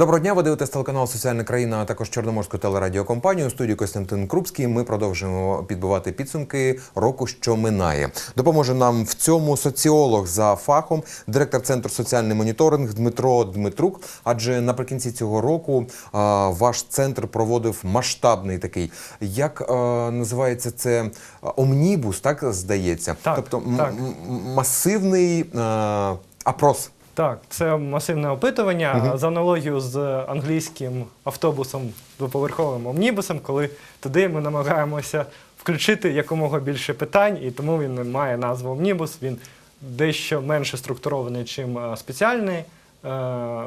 Доброго дня, ви дивитесь телеканал Соціальна країна, а також Чорноморську телерадіокомпанію. У студії Костянтин Крупський. Ми продовжуємо підбивати підсумки року, що минає. Допоможе нам в цьому соціолог за фахом, директор центру соціальний моніторинг Дмитро Дмитрук. Адже наприкінці цього року а, ваш центр проводив масштабний такий, як а, називається це омнібус, так здається. Так, тобто так. масивний а, опрос. Так, це масивне опитування. За аналогію з англійським автобусом двоповерховим омнібусом, коли туди ми намагаємося включити якомога більше питань, і тому він не має назву омнібус. Він дещо менше структурований, чим е, спеціальний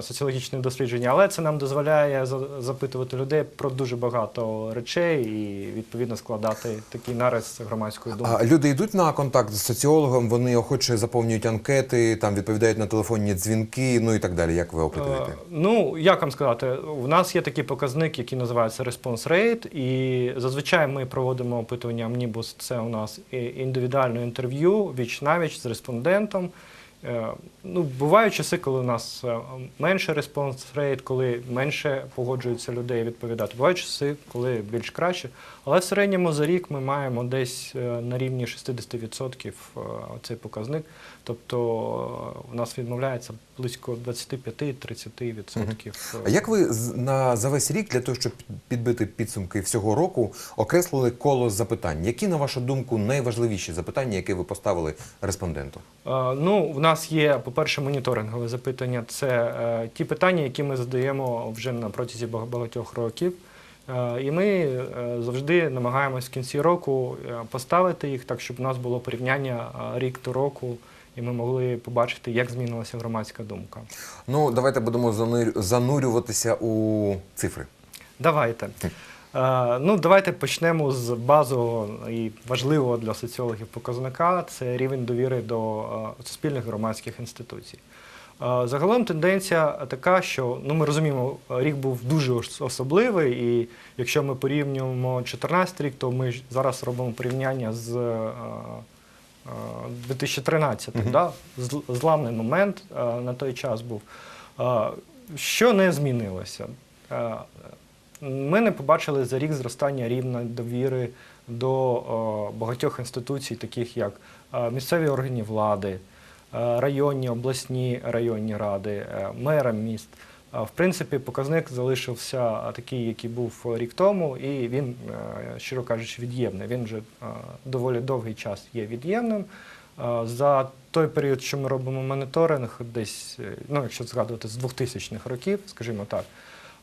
соціологічне дослідження, але це нам дозволяє запитувати людей про дуже багато речей і відповідно складати такий нарис громадської думки. А люди йдуть на контакт з соціологом, вони охоче заповнюють анкети, там відповідають на телефонні дзвінки, ну і так далі. Як ви опитуєте? Е, Ну, як вам сказати, у нас є такий показник, який називається response rate, і зазвичай ми проводимо опитування Omnibus, це у нас індивідуальне інтерв'ю віч навіч з респондентом. Е, Ну, бувають часи, коли у нас е, менше response rate, коли менше погоджуються людей відповідати. Бувають часи, коли більш краще. Але в середньому за рік ми маємо десь е, на рівні 60% е, цей показник. Тобто е, у нас відмовляється близько 25-30%. А як ви на за весь рік для того, щоб підбити підсумки всього року, окреслили коло запитань? Які, на вашу думку, найважливіші запитання, які ви поставили респонденту? Е, Ну, в нас є, по-перше, моніторингове запитання. Це е, ті питання, які ми задаємо вже на протязі багатьох років. І ми завжди намагаємось в кінці року поставити їх так, щоб у нас було порівняння рік до року, і ми могли побачити, як змінилася громадська думка. Ну, давайте будемо занурюватися у цифри. Давайте. Е, ну, давайте почнемо з базового і важливого для соціологів показника це рівень довіри до е, суспільних громадських інституцій. Е, Загалом тенденція така, що ну, ми розуміємо, рік був дуже особливий, і якщо ми порівнюємо 2014 рік, то ми зараз робимо порівняння з е, е, 2013 да? Зл- зламний момент е, на той час був. Е, Що не змінилося? Е, Ми не побачили за рік зростання рівня довіри до багатьох інституцій, таких як місцеві органи влади, районні, обласні районні ради, мерам міст. Е, В принципі, показник залишився е, такий, який був рік тому, і він, е, щиро кажучи, від'ємний. Він вже е, доволі довгий час є від'ємним. Е, За той період, що ми робимо моніторинг, десь, е, ну, якщо згадувати з 2000-х років, скажімо так,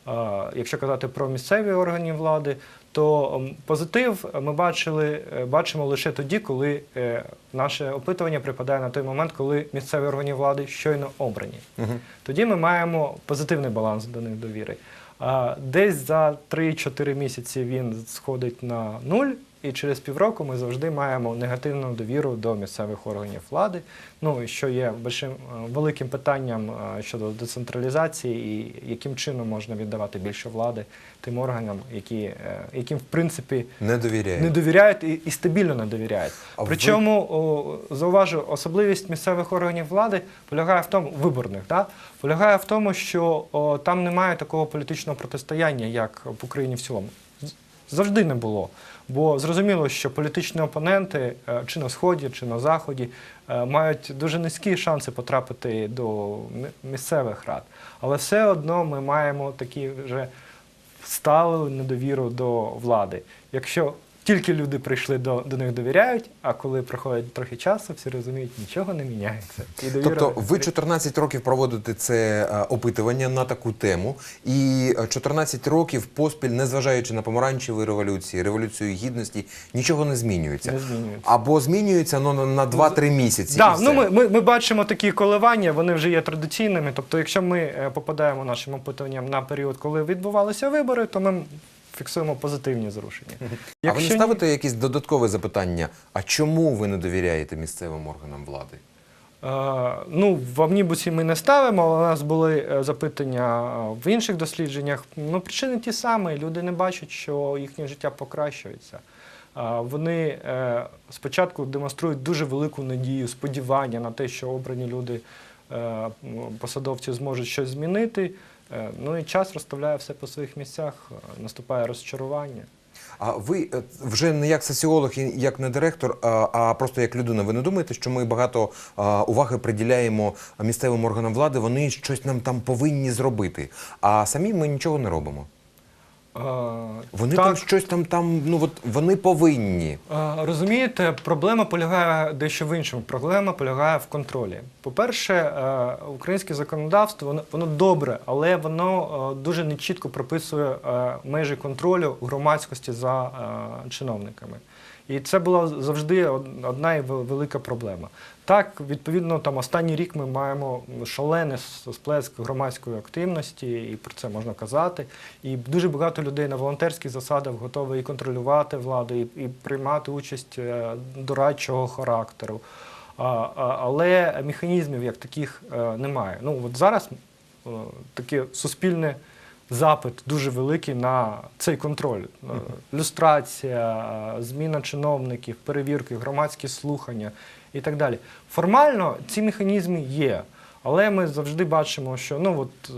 е, якщо казати про місцеві органи влади, то позитив ми бачили, е, бачимо лише тоді, коли е, наше опитування припадає на той момент, коли місцеві органи влади щойно обрані. Угу. Тоді ми маємо позитивний баланс до них довіри. А Десь за 3-4 місяці він сходить на нуль, і через півроку ми завжди маємо негативну довіру до місцевих органів влади. Ну і що є большим, е, великим питанням е, щодо децентралізації і яким чином можна віддавати більше влади тим органам, які, е, яким в принципі Не довіряю. не довіряють і, і стабільно не довіряють. А Причому о, зауважу, особливість місцевих органів влади полягає в тому, виборних, да? полягає в тому, що о, там немає такого політичного протистояння, як в Україні в цілому. Завжди не було. Бо зрозуміло, що політичні опоненти е, чи на сході, чи на заході е, мають дуже низькі шанси потрапити до місцевих рад. Але все одно ми маємо такі вже сталу недовіру до влади. Якщо тільки люди прийшли до, до них довіряють, а коли проходить трохи часу, всі розуміють, нічого не міняється. І довіра- Тобто ви 14 років проводите це е, опитування на таку тему, і е, 14 років поспіль, незважаючи на помаранчеві революції, революцію гідності, нічого не змінюється. не змінюється. Або змінюється ну, на- на 2-3 місяці. Да, ну ми, ми, ми бачимо такі коливання, вони вже є традиційними. Тобто, якщо ми е, попадаємо нашим опитуванням на період, коли відбувалися вибори, то ми фіксуємо позитивні зрушення. А ви не ставите якісь додаткове запитання? А чому ви не довіряєте місцевим органам влади? Е, Ну, в Амнібусі ми не ставимо, але у нас були е, запитання е, в інших дослідженнях. Ну, причини ті самі. Люди не бачать, що їхнє життя покращується. Вони спочатку демонструють дуже велику надію, сподівання на те, що обрані люди, посадовці зможуть щось змінити. Е, Ну і час розставляє все по своїх місцях, е, наступає розчарування. А ви е, вже не як соціолог і як не директор, а, а просто як людина. Ви не думаєте, що ми багато уваги приділяємо місцевим органам влади? Вони щось нам там повинні зробити, а самі ми нічого не робимо. Вони так, там щось там, там, ну от вони повинні. Розумієте, проблема полягає дещо в іншому. Проблема полягає в контролі. По-перше, е, українське законодавство воно, воно добре, але воно е, дуже нечітко прописує е, межі контролю громадськості за чиновниками. І це була завжди одна велика проблема. Так, відповідно, там останній рік ми маємо шалений сплеск громадської активності, і про це можна казати. І дуже багато людей на волонтерських засадах готові і контролювати владу, і, і приймати участь е, дорадчого характеру. А, а, але механізмів як таких е, немає. Ну от зараз е, таке суспільне запит дуже великий на цей контроль. Е, Люстрація, е, зміна чиновників, перевірки, громадські слухання і так далі. Формально ці механізми є. Але ми завжди бачимо, що ну от е,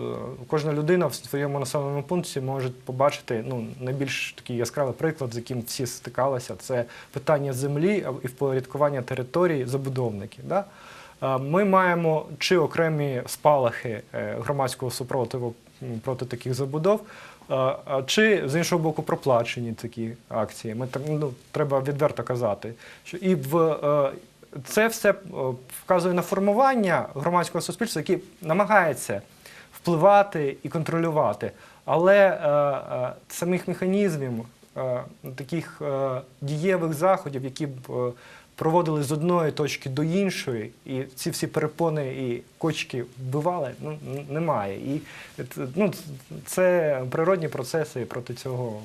кожна людина в своєму населеному пункті може побачити ну найбільш такий яскравий приклад, з яким всі стикалися, це питання землі і впорядкування території забудовників. Да? Ми маємо чи окремі спалахи громадського супротиву проти таких забудов, чи з іншого боку проплачені такі акції. Ми ну треба відверто казати, що і в е, це все е, вказує на формування громадського суспільства, яке намагається впливати і контролювати. Але е, самих механізмів, таких дієвих заходів, які б проводили з одної точки до іншої, і ці всі перепони і кочки вбивали, ну немає. І ну, це природні процеси, і проти цього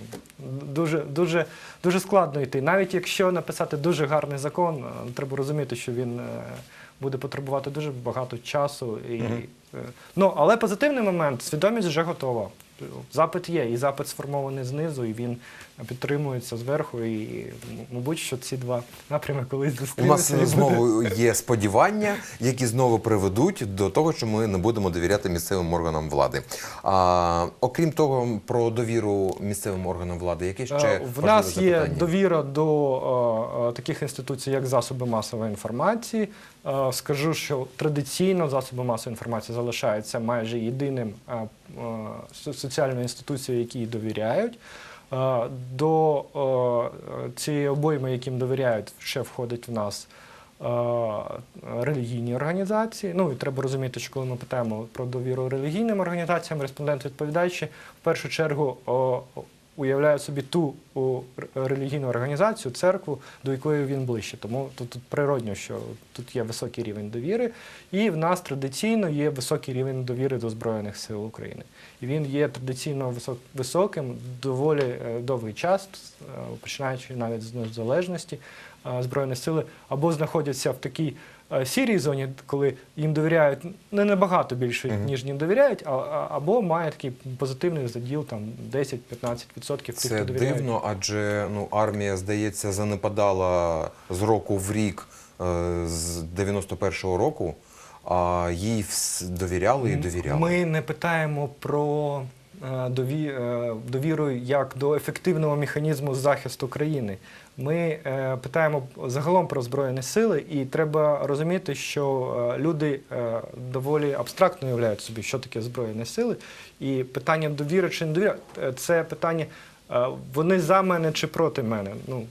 дуже, дуже, дуже складно йти. Навіть якщо написати дуже гарний закон, е, треба розуміти, що він е, буде потребувати дуже багато часу. І, е, ну, але позитивний момент свідомість вже готова. Запит є, і запит сформований знизу, і він підтримується зверху. І, мабуть, що ці два напрями колись У нас зустрінуться. і буде- знову є сподівання, які знову приведуть до того, що ми не будемо довіряти місцевим органам влади. А, окрім того, про довіру місцевим органам влади, яке ще Е, В нас є запитання? довіра до е, е, таких інституцій, як засоби масової інформації. Е, Скажу, що традиційно засоби масової інформації залишаються майже єдиним е, е, со- соціальною інституцією, якій довіряють. До цієї обойми, яким довіряють, ще входить в нас релігійні організації. Ну і треба розуміти, що коли ми питаємо про довіру релігійним організаціям, респондент відповідаючи в першу чергу уявляє собі ту релігійну організацію, церкву, до якої він ближче. Тому тут, тут природньо, що тут є високий рівень довіри, і в нас традиційно є високий рівень довіри до Збройних сил України. І він є традиційно висок- високим доволі е, довгий час, е, починаючи навіть з незалежності. е, Збройні сили або знаходяться в такій сірій зоні, коли їм довіряють не набагато більше, ніж їм довіряють, а, а- або має такий позитивний заділ там 10-15% тих, Це хто довіряє. дивно, адже ну армія, здається, занепадала з року в рік е, з 91-го року, а їй довіряли і довіряли. Ми не питаємо про е, е, довіру як до ефективного механізму захисту країни. Ми е, питаємо загалом про збройні сили, і треба розуміти, що люди доволі абстрактно уявляють собі, що таке збройні сили. І питання довіри чи не довіри е, це питання. Вони за мене чи проти мене. Ну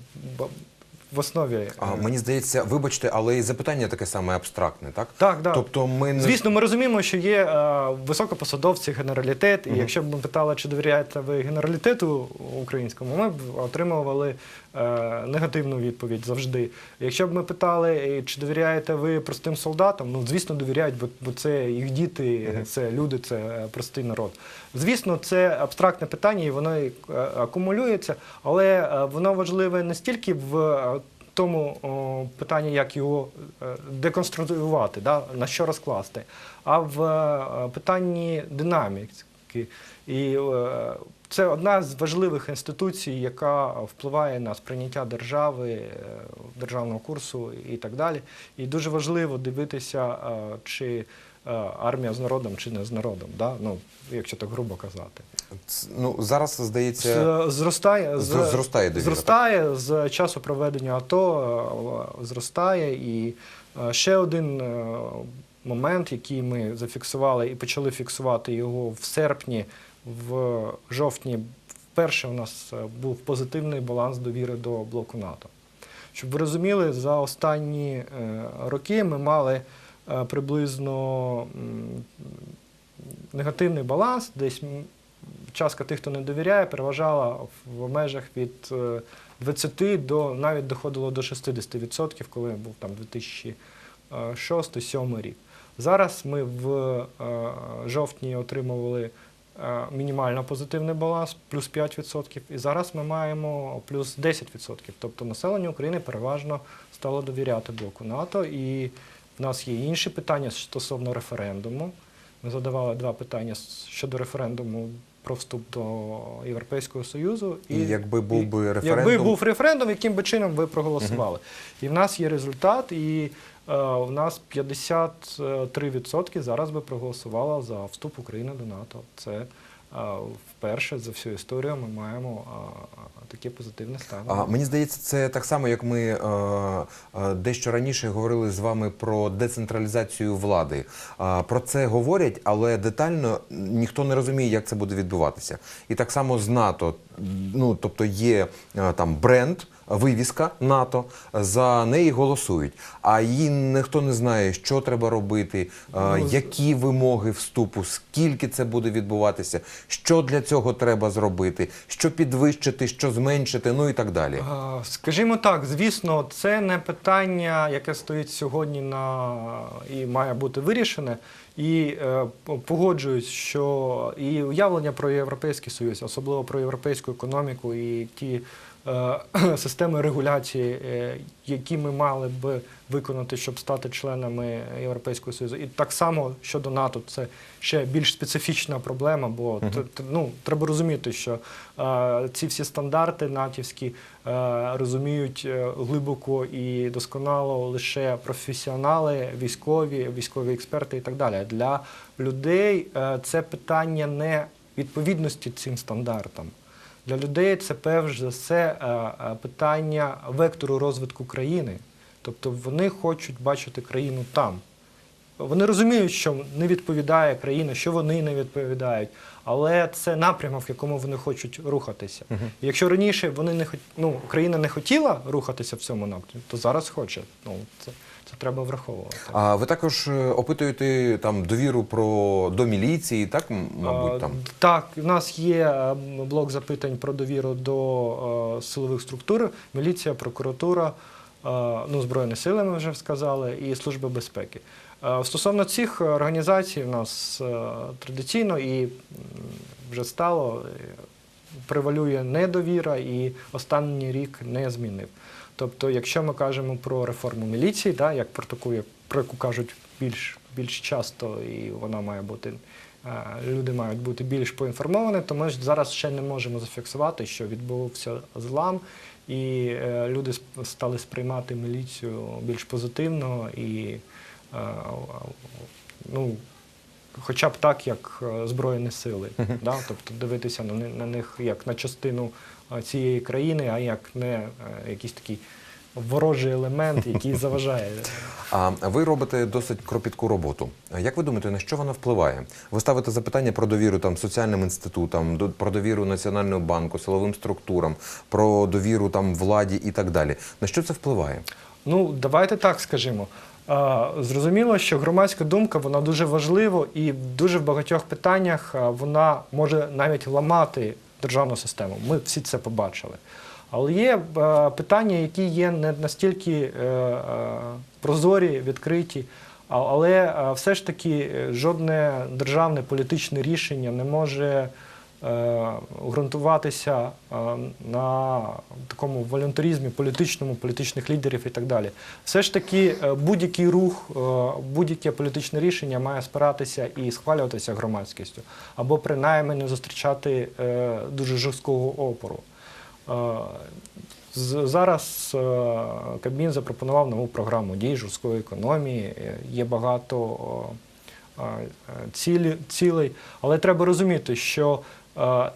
в основі е, А мені здається, вибачте, але і запитання таке саме абстрактне, так? Так, так. Тобто ми не Звісно, ми розуміємо, що є е, високопосадовці, генералітет, і Мгм. якщо б ми питали, чи довіряєте ви генералітету українському, ми б отримували е, негативну відповідь завжди. Якщо б ми питали, е, чи довіряєте ви простим солдатам, ну звісно, довіряють, бо, бо це їх діти, Мгм. це люди, це е, простий народ. Звісно, це абстрактне питання, і воно е, акумулюється, але е, воно важливе не стільки в е, тому о, питання, як його е, деконструювати, да, на що розкласти, а в е, питанні динаміки. І е, це одна з важливих інституцій, яка впливає на сприйняття держави, е, державного курсу і так далі. І дуже важливо дивитися, е, чи армія з народом чи не з народом, да? ну, якщо так грубо казати. Ну зараз здається, З- Зростає, з- зростає довіра, зростає з часу проведення АТО, е, зростає. І е, ще один е, момент, який ми зафіксували і почали фіксувати його в серпні, в жовтні, вперше у нас е, був позитивний баланс довіри до блоку НАТО. Щоб ви розуміли, за останні е, роки ми мали е, приблизно негативний баланс, десь частка тих, хто не довіряє, переважала в межах від е, 20 до навіть доходило до 60%, коли був там 2006-2007 рік. Зараз ми в е, жовтні отримували е, мінімально позитивний баланс, плюс 5%, і зараз ми маємо плюс 10%. Тобто населення України переважно стало довіряти блоку НАТО. І в нас є інші питання стосовно референдуму. Ми задавали два питання щодо референдуму про вступ до Європейського Союзу. І якби був би і- референдум- Якби був референдум, яким би чином ви проголосували. І в нас є результат, і е, в нас 53% зараз би проголосувало за вступ України до НАТО. Це е, вперше за всю історію ми маємо таке позитивне ставлення. А, мені здається, це так само, як ми дещо раніше говорили з вами про децентралізацію влади. Про це говорять, але детально ніхто не розуміє, як це буде відбуватися. І так само з НАТО. Ну, тобто є там бренд. Вивіска НАТО за неї голосують, а її ніхто не знає, що треба робити, е, Ну, які вимоги вступу, скільки це буде відбуватися, що для цього треба зробити, що підвищити, що зменшити, ну і так далі. Скажімо так, звісно, це не питання, яке стоїть сьогодні на і має бути вирішене. І е, погоджуюсь, що і уявлення про Європейський Союз, особливо про європейську економіку і ті системи регуляції, е, які ми мали б виконати, щоб стати членами Європейського Союзу. І так само щодо НАТО, це ще більш специфічна проблема, бо ну, треба розуміти, що е, ці всі стандарти натівські е, розуміють е, глибоко і досконало лише професіонали, військові, військові експерти і так далі. Для людей е, це питання не відповідності цим стандартам. Для людей це перш за все е, е, питання вектору розвитку країни. Тобто вони хочуть бачити країну там. Вони розуміють, що не відповідає країна, що вони не відповідають, але це напрямок, в якому вони хочуть рухатися. І Якщо раніше вони не ну, Україна не хотіла рухатися в цьому напрямку, то зараз хоче. Ну це, це треба враховувати. А ви також е, опитуєте там довіру про до міліції, так мабуть, А, там Так, у нас є е, блок запитань про довіру до е, силових структур, міліція, прокуратура, е, ну, Збройні сили, ми вже сказали, і Служба безпеки. Е, Стосовно цих організацій, у нас е, традиційно і вже стало е, превалює недовіра, і останній рік не змінив. Тобто, якщо ми кажемо про реформу міліції, да, як про таку, про яку кажуть більш, більш часто, і вона має бути, люди мають бути більш поінформовані, то ми ж зараз ще не можемо зафіксувати, що відбувся злам, і люди стали сприймати міліцію більш позитивно і ну, хоча б так, як е, Збройні сили. Да? Тобто дивитися на, на них як на частину е, цієї країни, а як не е, якийсь такий ворожий елемент, який заважає. А ви робите досить кропітку роботу. Як ви думаєте, на що вона впливає? Ви ставите запитання про довіру там соціальним інститутам, про довіру Національного банку, силовим структурам, про довіру там владі і так далі. На що це впливає? Ну, давайте так скажімо. Зрозуміло, що громадська думка вона дуже важлива і дуже в багатьох питаннях вона може навіть ламати державну систему. Ми всі це побачили. Але є питання, які є не настільки е, е, прозорі, відкриті, але все ж таки е, жодне державне політичне рішення не може ґрунтуватися е, на такому волюнтаризмі політичному, політичних лідерів і так далі. Все ж таки, е, будь-який рух, е, будь-яке політичне рішення має спиратися і схвалюватися громадськістю, або принаймні не зустрічати е, дуже жорсткого опору. Е, Зараз е, Кабмін запропонував нову програму дій жорсткої економії. Е, Є багато е, цілей. Але треба розуміти, що е,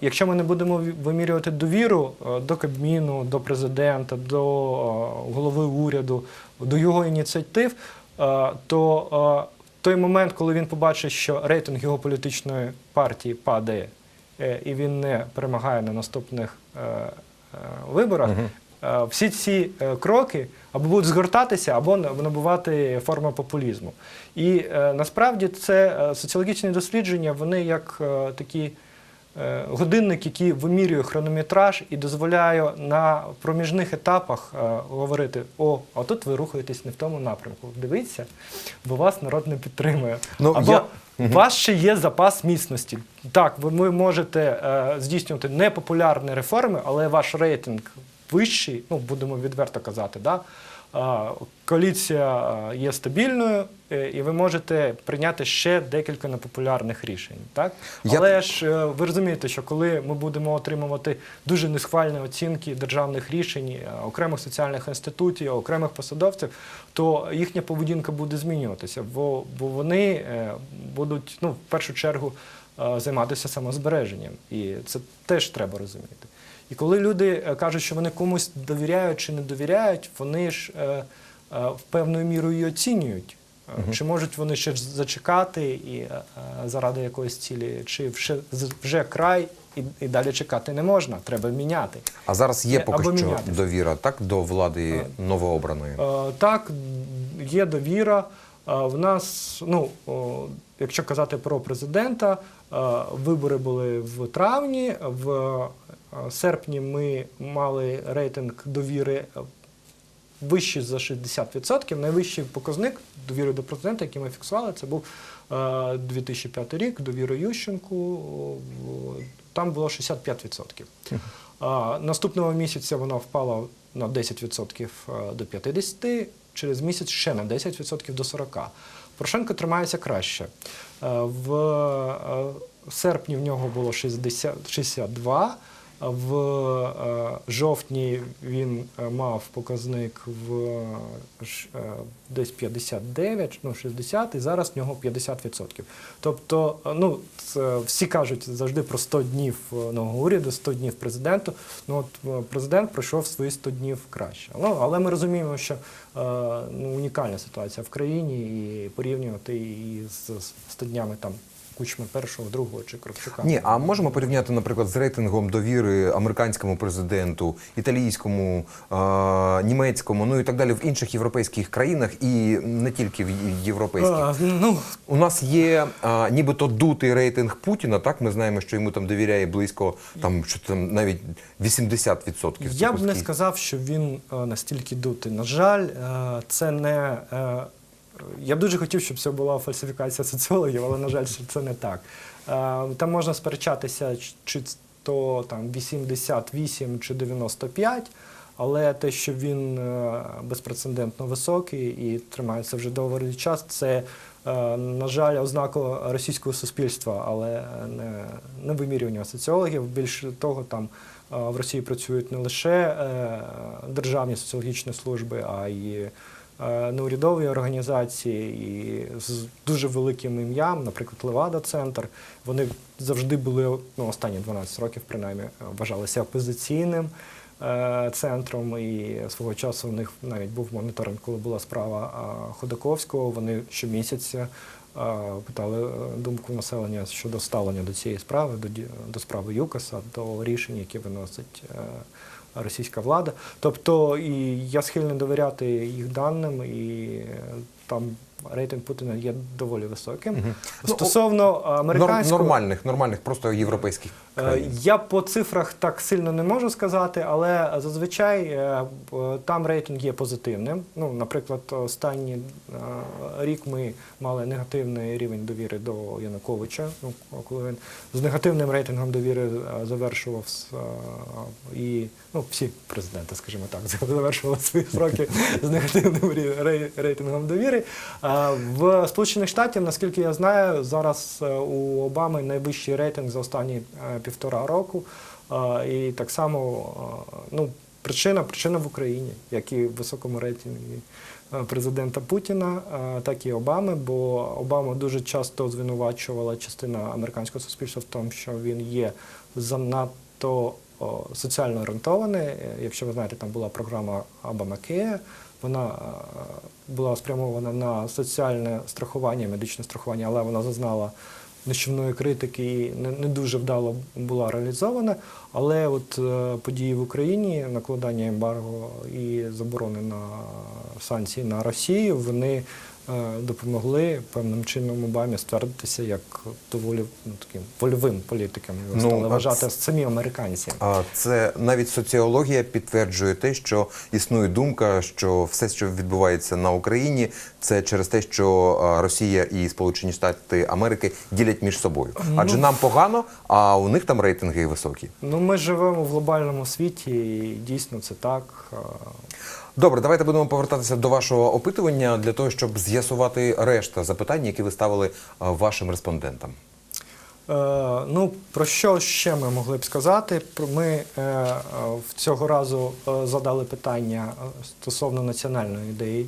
якщо ми не будемо вимірювати довіру е, до Кабміну, до президента, до е, голови уряду, до його ініціатив, е, то е, в той момент, коли він побачить, що рейтинг його політичної партії падає, е, і він не перемагає на наступних е, е, виборах, е, всі ці е, кроки або будуть згортатися, або на- набувати форми популізму. І е, насправді це е, соціологічні дослідження, вони як е, такі. Е, Годинник, який вимірює хронометраж і дозволяє на проміжних етапах е, говорити: о, а тут ви рухаєтесь не в тому напрямку. Дивіться, бо вас народ не підтримує. Ну, Або я- у вас ще є запас міцності. Так, ви ви можете е, здійснювати непопулярні реформи, але ваш рейтинг вищий, ну будемо відверто казати, да? Коаліція є стабільною, е, і ви можете прийняти ще декілька непопулярних рішень. Так? Я- Але ж е, ви розумієте, що коли ми будемо отримувати дуже несхвальні оцінки державних рішень, е, окремих соціальних інститутів, окремих посадовців, то їхня поведінка буде змінюватися, бо, бо вони будуть ну, в першу чергу займатися самозбереженням. І це теж треба розуміти. І коли люди е, кажуть, що вони комусь довіряють чи не довіряють, вони ж е, е, в певною мірою і оцінюють. Е, Чи можуть вони ще зачекати і заради якоїсь цілі, чи вже, вже край і, і далі чекати не можна, треба міняти. А зараз є поки або що мінятися. довіра так до влади новообраної. Е, Так, є довіра. Е, В нас, ну, якщо казати про президента, е, вибори були в травні. В серпні ми мали рейтинг довіри е, вищий за 60%. Найвищий показник довіри до президента, який ми фіксували, це був е, 2005 рік, довіра Ющенку. Там було 65%. Наступного місяця вона впала на 10% до 50%, через місяць ще на 10% до 40%. Порошенко тримається краще. Е, В е, серпні в нього було 60, 62, в е, жовтні він е, мав показник в е, десь 59, ну 60, і зараз в нього 50%. Тобто, ну всі кажуть завжди про 100 днів нового уряду, 100 днів президенту. Ну от президент пройшов свої 100 днів краще. Ну але ми розуміємо, що ну, унікальна ситуація в країні, і порівнювати її з 100 днями там. Кучми першого, другого чи Кравчука. Ні, а можемо порівняти, наприклад, з рейтингом довіри американському президенту, італійському, е- німецькому, ну і так далі в інших європейських країнах, і не тільки в європейських. А, ну, У нас є а, нібито дутий рейтинг Путіна. Так ми знаємо, що йому там довіряє близько там, що там навіть 80%. Я б не сказав, що він е, настільки дутий. На жаль, е, це не. Я б дуже хотів, щоб це була фальсифікація соціологів, але, на жаль, це не так. Е, Там можна сперечатися, чи то там 88 чи 95, але те, що він е, безпрецедентно високий і тримається вже довгий час, це, е, на жаль, ознака російського суспільства, але не, не вимірювання соціологів. Більше того, там в Росії працюють не лише державні соціологічні служби, а й неурядові організації і з дуже великим ім'ям, наприклад, Левада-центр. Вони завжди були ну, останні 12 років, принаймні, е, вважалися опозиційним е, центром. І свого часу у них навіть був моніторинг, коли була справа е, Ходаковського. Вони щомісяця е, питали е, думку населення щодо ставлення до цієї справи, до, до справи ЮКАСа, до рішень, які виносить е, російська влада. Тобто і я схильний довіряти їх даним, і е, там рейтинг Путіна є доволі високим. Угу. Стосовно ну, американського нормальних, нормальних, просто європейських країн. Я по цифрах так сильно не можу сказати, але зазвичай е, там рейтинг є позитивним. Ну, наприклад, останній е, рік ми мали негативний рівень довіри до Януковича. Ну, коли він з негативним рейтингом довіри е, завершував е, і ну, всі президенти, скажімо так, завершували свої сроки з негативним рейтингом довіри. Е, В Сполучених Штатів, наскільки я знаю, зараз е, у Обами найвищий рейтинг за останні е, півтора року. І так само, ну, Причина причина в Україні, як і в високому рейтингу президента Путіна, так і Обами. Бо Обама дуже часто звинувачувала частина американського суспільства в тому, що він є занадто соціально орієнтований. Е, Якщо ви знаєте, там була програма Обамакея, вона була спрямована на соціальне страхування, медичне страхування, але вона зазнала нищівної критики і не, не дуже вдало була реалізована. Але от е, події в Україні, накладання ембарго і заборони на санкції на Росію, вони допомогли певним чином Обамі ствердитися як доволі ну, таким вольовим політиком. Його Ну, стали вважати це- самі американці. А це навіть соціологія підтверджує те, що існує думка, що все, що відбувається на Україні, це через те, що Росія і Сполучені Штати Америки ділять між собою. Адже нам погано, а у них там рейтинги високі. Ну, ми живемо в глобальному світі, і дійсно це так. Е, Добре, давайте будемо повертатися до вашого опитування для того, щоб з'ясувати решта запитань, які ви ставили вашим респондентам. Е, ну, про що ще ми могли б сказати? Ми е, е, цього разу е, задали питання е, стосовно національної ідеї.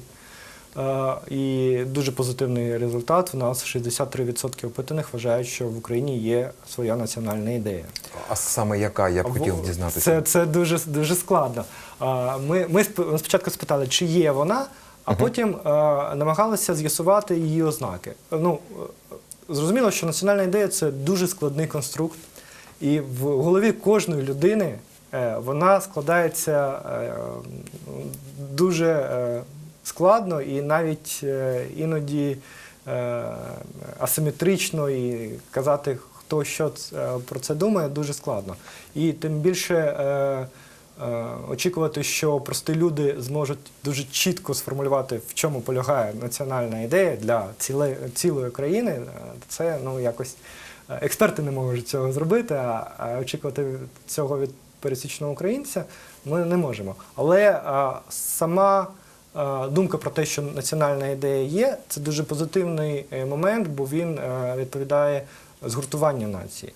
Е, і дуже позитивний результат. У нас 63% опитаних вважають, що в Україні є своя національна ідея. А саме яка я б хотів дізнатися? Це, це дуже, дуже складно. Ми, ми спочатку спитали, чи є вона, а потім е, намагалися з'ясувати її ознаки. Ну, е, зрозуміло, що національна ідея це дуже складний конструкт, і в голові кожної людини е, вона складається е, дуже е, складно і навіть е, іноді е, асиметрично і казати, хто що е, про це думає, дуже складно. І тим більше очікувати, що прості люди зможуть дуже чітко сформулювати, в чому полягає національна ідея для цілої країни, це ну якось експерти не можуть цього зробити, а, очікувати цього від пересічного українця ми не можемо. Але сама думка про те, що національна ідея є, це дуже позитивний е, момент, бо він е, відповідає згуртуванню нації.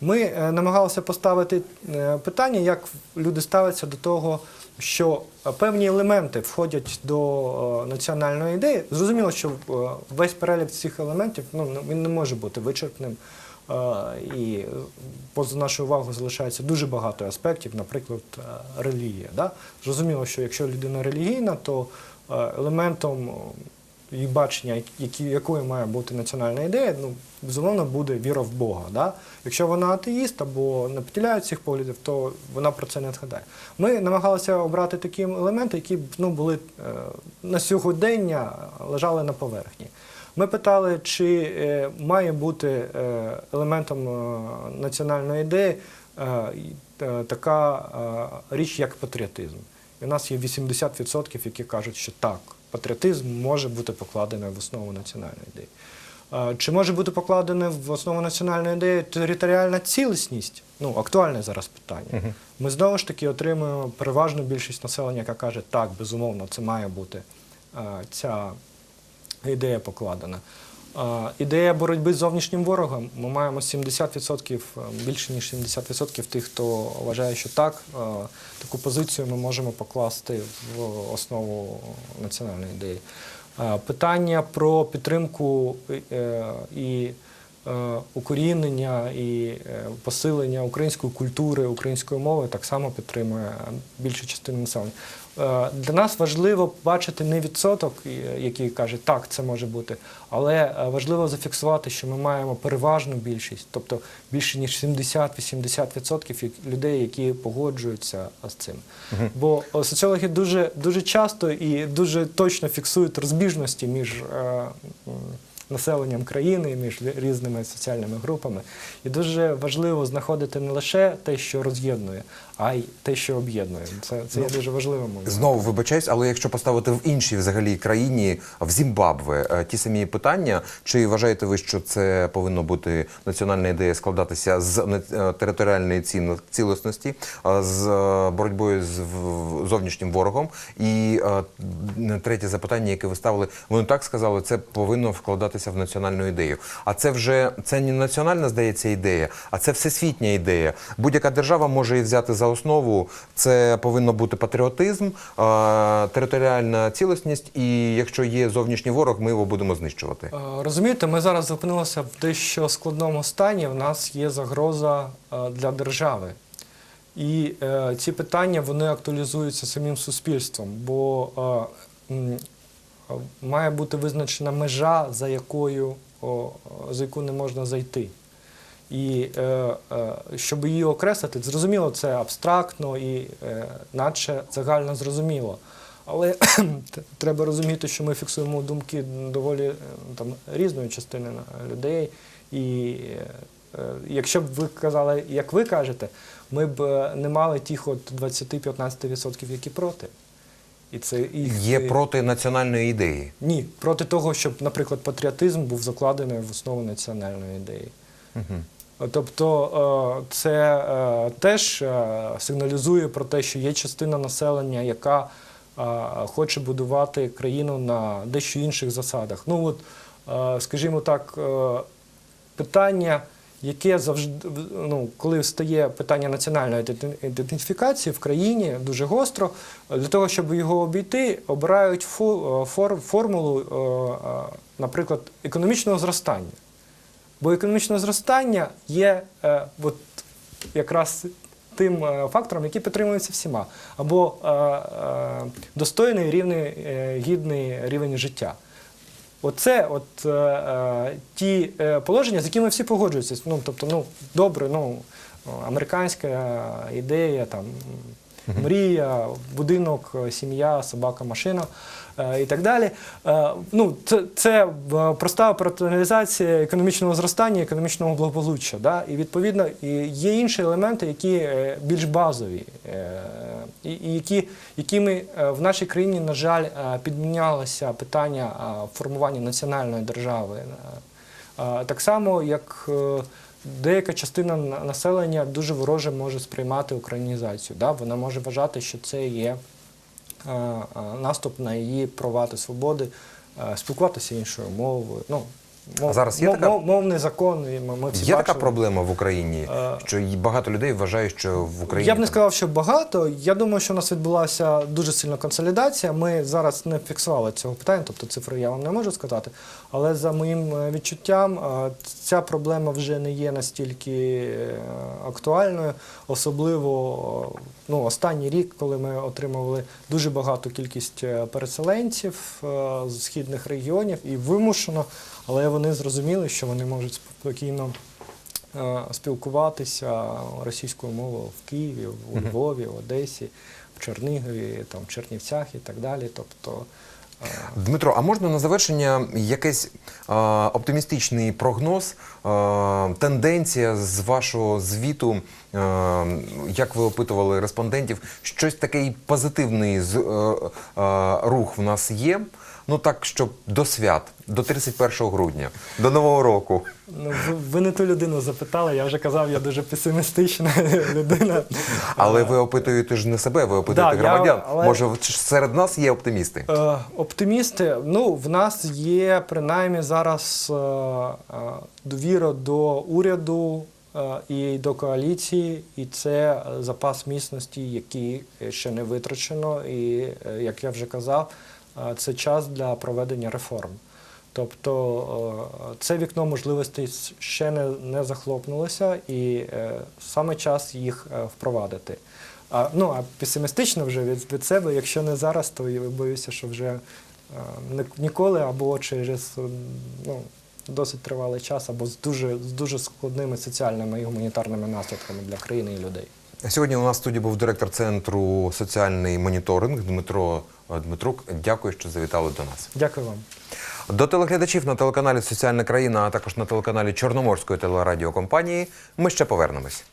Ми е, намагалися поставити е, питання, як люди ставляться до того, що е, певні елементи входять до е, національної ідеї. Зрозуміло, що е, весь перелік цих елементів ну, він не може бути вичерпним. Е, І е, поза нашою увагою залишається дуже багато аспектів, наприклад, е, релігія. Да? Зрозуміло, що якщо людина релігійна, то елементом її бачення, які, якою має бути національна ідея, ну, безумовно, буде віра в Бога. Да? Якщо вона атеїст або не поділяє цих поглядів, то вона про це не згадає. Ми намагалися обрати такі елементи, які ну, були на сьогодення лежали на поверхні. Ми питали, чи е, має бути е, елементом е, національної ідеї така річ, як патріотизм. І у нас є 80%, які кажуть, що так, патріотизм може бути покладений в основу національної ідеї. Чи може бути покладене в основу національної ідеї територіальна цілісність? Ну, актуальне зараз питання. Ми знову ж таки отримуємо переважну більшість населення, яка каже, так, безумовно, це має бути ця ідея покладена. Ідея боротьби з зовнішнім ворогом. Ми маємо 70%, е, більше ніж 70% тих, хто вважає, що так, таку позицію ми можемо покласти в основу національної ідеї. Питання про підтримку е, і е, укорінення і посилення української культури, української мови так само підтримує більша частина населення. Е, Для нас важливо бачити не відсоток, е, який каже, так, це може бути, але е, важливо зафіксувати, що ми маємо переважну більшість, тобто більше ніж 70-80% людей, які погоджуються з цим. Бо соціологи дуже, дуже часто і дуже точно фіксують розбіжності між населенням країни, між різними соціальними групами. І дуже важливо знаходити не лише те, що роз'єднує, а й те, що об'єднує. Це, це є дуже важливим. Знову вибачаюсь, але якщо поставити в іншій взагалі країні, в Зімбабве, е, ті самі питання, чи вважаєте ви, що це повинно бути національна ідея складатися з е, територіальної цілісності, е, з боротьбою з зовнішнім ворогом? І третє запитання, яке ви ставили, вони так сказали, це повинно вкладатися в національну ідею. А це вже це не національна, здається, ідея, а це всесвітня ідея. Будь-яка держава може її взяти за основу це повинно бути патріотизм, е, територіальна цілісність, і якщо є зовнішній ворог, ми його будемо знищувати. Е, Розумієте, ми зараз зупинилися в дещо складному стані. В нас є загроза е, для держави. І е, ці питання вони актуалізуються самим суспільством, бо е, має бути визначена межа, за якою о, за яку не можна зайти. І е, е, щоб її окреслити, зрозуміло, це абстрактно і е, наче загально зрозуміло. Але треба розуміти, що ми фіксуємо думки доволі е, там, різної частини людей. І е, е, якщо б ви казали, як ви кажете, ми б е, не мали тих от 20-15%, які проти. І це їх, Є е, проти національної ідеї. ні, проти того, щоб, наприклад, патріотизм був закладений в основу національної ідеї. Тобто е, це е, теж е, сигналізує про те, що є частина населення, яка хоче будувати країну на дещо інших засадах. Ну от, скажімо так, питання, яке завжди ну, коли стає питання національної ідентифікації в країні дуже гостро, для того, щоб його обійти, обирають формулу, наприклад, економічного зростання. Бо економічне зростання є е, от, якраз тим е, фактором, який підтримується всіма, або е, е, достойний рівний, е, гідний рівень життя. Оце от, е, е, ті е, положення, з якими всі погоджуються. Ну, тобто, ну, добре, ну, американська ідея, там, мрія, будинок, сім'я, собака, машина і так далі. Е, ну, це, це е, проста операціоналізація економічного зростання, економічного благополуччя. Да? І відповідно є інші елементи, які е, більш базові, е, і, які, якими е, в нашій країні, на жаль, е, підмінялося питання е, формування національної держави. Е, е, Так само, як е, деяка частина населення дуже вороже може сприймати українізацію. Да? Вона може вважати, що це є е, е, наступ на її права та свободи, е, спілкуватися іншою мовою. Ну, мов, А зараз є мов- така- мов- мовний закон, і ми, ми всі Є така проблема в Україні, Е, що багато людей вважають, що в Україні Я б не сказав, що багато. Я думаю, що у нас відбулася дуже сильна консолідація. Ми зараз не фіксували цього питання, тобто цифри я вам не можу сказати. Але за моїм е, відчуттям, е, ця проблема вже не є настільки е, актуальною, особливо ну, останній рік, коли ми отримували дуже багату кількість е, переселенців е, з східних регіонів і вимушено, але вони зрозуміли, що вони можуть спокійно спілкуватися російською мовою в Києві, у Львові, в Одесі, в Чернігові, там, в Чернівцях і так далі. Тобто, Дмитро, а можна на завершення якийсь е, оптимістичний прогноз, е, тенденція з вашого звіту, е, як ви опитували респондентів, щось такий позитивний з, е, е, рух в нас є? Ну так, щоб до свят, до 31 грудня, до Нового року. ну, ви, ви не ту людину запитали, я вже казав, я дуже песимістична людина. Але ви опитуєте ж не себе, ви опитуєте Да, я- громадян. але- Може, серед нас є оптимісти? Е, Оптимісти, ну в нас є принаймні зараз е, е, довіра до уряду е, і до коаліції, і це запас міцності, який ще не витрачено. І е, як я вже казав, це час для проведення реформ. Тобто е, це вікно можливостей ще не, не захлопнулося, і е, саме час їх е, впровадити. А, ну, а песимістично вже від, від себе, якщо не зараз, то я боюся, що вже ніколи або через ну, досить тривалий час, або з дуже, з дуже складними соціальними і гуманітарними наслідками для країни і людей. Сьогодні у нас в студії був директор центру соціальний моніторинг Дмитро е, Дмитрук. Дякую, що завітали до нас. Дякую вам. До телеглядачів на телеканалі Соціальна країна, а також на телеканалі Чорноморської телерадіокомпанії. Ми ще повернемось.